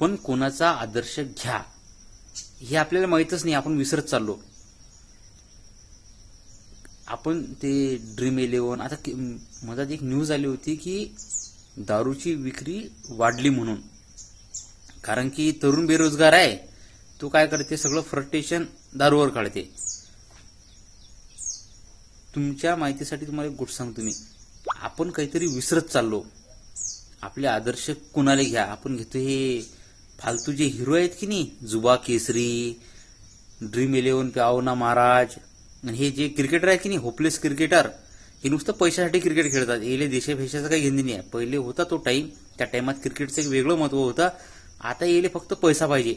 पण कोणाचा आदर्श घ्या. हे आपल्याला माहीतच नाही आपण विसरत चाललो. आपण ते ड्रीम इलेव्हन आता मधात एक न्यूज आली होती की दारूची विक्री वाढली म्हणून. कारण की तरुण बेरोजगार आहे तो काय करते सगळं फ्रस्ट्रेशन दारूवर काढते. तुमच्या माहितीसाठी तुम्हाला एक गोष्ट सांगतो मी. आपण काहीतरी विसरत चाललो. आपले आदर्श कुणाला घ्या? आपण घेतो हे फालतू जे हिरो आहेत की नाही जुबा केसरी ड्रीम इलेव्हन पावना महाराज हे जे क्रिकेटर आहेत की नाही होपलेस क्रिकेटर हे नुसतं पैशासाठी क्रिकेट खेळतात. येले देशाभेशाचं काही घेणे नाही. आहे पहिले होता तो टाइम त्या टाइमात क्रिकेटचं एक वेगळं महत्त्व होतं. आता येले फक्त पैसा पाहिजे.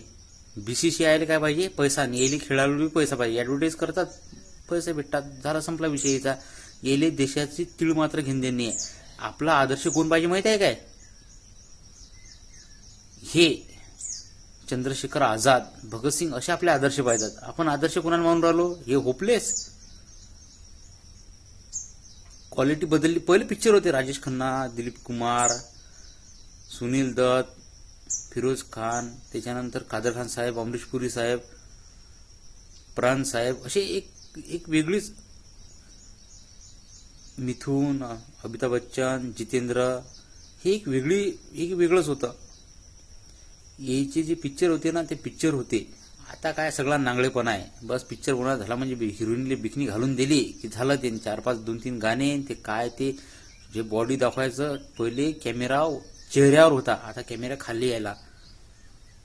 बीसीसीआयला काय पाहिजे? पैसा. आणि येले खेळाडू पैसा पाहिजे. ऍडव्हर्टाईज करतात. पैसे भेटतात. झाला संपला विषय याचा. येले देशाची तीळ मात्र घेणं आहे आपला आदर्श कोण पाहिजे माहिती आहे काय? हे. चंद्रशेखर आझाद भगतसिंग असे आपले आदर्श पाहिजेत आपण आदर्श कोणाला मानून राहिलो? हे होपलेस क्वालिटी बदलली. पहिले पिक्चर होते राजेश खन्ना दिलीप कुमार सुनील दत्त फिरोज खान त्याच्यानंतर कादर खान साहेब अमरीश पुरी साहेब प्राण साहेब असे एक एक वेगळीच मिथून अमिताभ बच्चन जितेंद्र हे एक वेगळी एक वेगळंच होतं. यायचे जे पिक्चर होते ना ते पिक्चर होते. आता काय सगळा नांगळेपणा आहे. बस पिक्चर बनवला झाला म्हणजे हिरोईनले बिकनी घालून दिली. की झालं ते चार पाच दोन तीन गाणे ते काय ते जे बॉडी दाखवायचं पहिले कॅमेरा चेहऱ्यावर होता. आता कॅमेरा खाली यायला.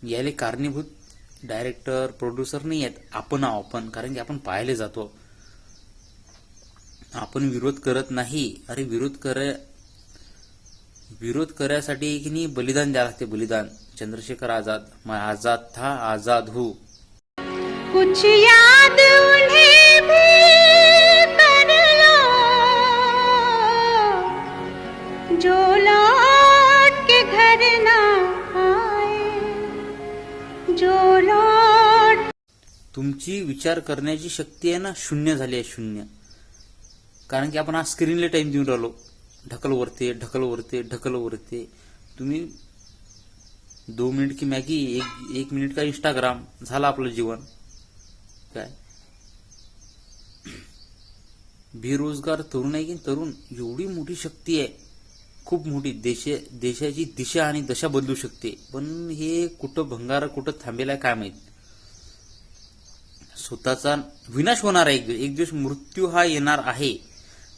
यायला कारणीभूत डायरेक्टर प्रोड्युसर नाही आहेत. आपण आहो आपण. कारण की आपण पाहायला जातो. आपण विरोध करत नाही. अरे विरोध कर विरोध करायसाठी की नाही बलिदान द्यावं लागते बलिदान. चंद्रशेखर आझाद मैं आजाद था आजाद हूँ। कुछ याद उन्हें भी कर लो। जो लौट के घर ना आए जो लौट तुमची विचार करण्याची शक्ती आहे ना शून्य झाली आहे शून्य. कारण की आपण आज स्क्रीनला टाइम देऊन राहिलो. ढकल वरते ढकल वरते ढकल वरते. तुम्ही दो मिनिट की मॅगी एक एक मिनिट का इंस्टाग्राम झालं आपलं जीवन. काय? बेरोजगार तरुण आहे की तरुण एवढी मोठी शक्ती आहे. खूप मोठी. देश देशाची दिशा आणि दशा बदलू शकते. पण हे कुठं भंगार कुठं थांबेल आहे काय माहीत? स्वतःचा विनाश होणार आहे. एक दिवस एक दिवस मृत्यू हा येणार आहे.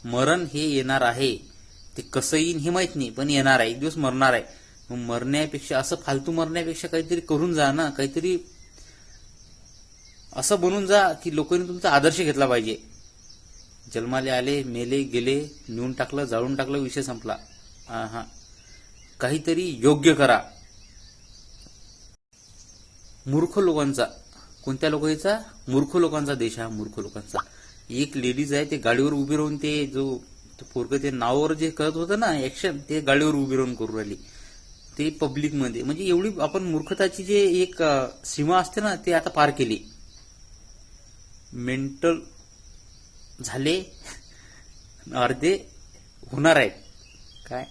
मरण हे येणार आहे. ते कसं येईन हे माहीत नाही पण येणार आहे. एक दिवस मरणार आहे. मरण्यापेक्षा असं फालतू मरण्यापेक्षा काहीतरी करून जा ना काहीतरी असं बनून जा की लोकांनी तुमचा आदर्श घेतला पाहिजे. जन्माले आले मेले गेले नेऊन टाकलं जाळून टाकलं विषय संपला. हा काहीतरी योग्य करा. मूर्ख लोकांचा. कोणत्या लोकांचा? मूर्ख लोकांचा देश हा मूर्ख लोकांचा. एक लेडीज आहे ते गाडीवर उभी राहून ते जो पोरग ते नावावर जे करत होतं ना ऍक्शन ते गाडीवर उभी राहून करू राहिली. ते पब्लिकमध्ये म्हणजे एवढी आपण मूर्खताची जे एक सीमा असते ना ते आता पार केली. मेंटल झाले अर्धे होणार आहेत. काय?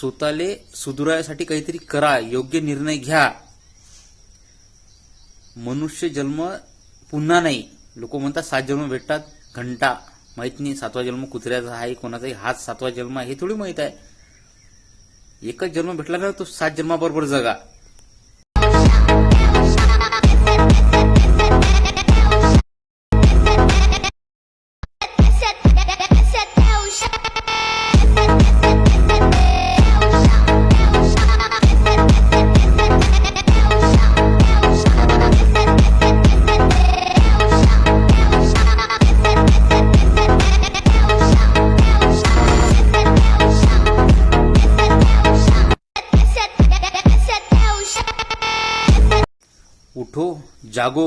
स्वतःले सुधारायसाठी काहीतरी करा योग्य निर्णय घ्या. मनुष्य जन्म पुन्हा नाही. लोक म्हणतात सात जन्म भेटतात घंटा. माहीत नाही सातवा जन्म कुत्र्याचा आहे कोणाचाही हात सातवा जन्म आहे हे थोडी माहीत आहे. एकच जन्म भेटला ना तो सात जन्माबरोबर जगा. उठो जागो.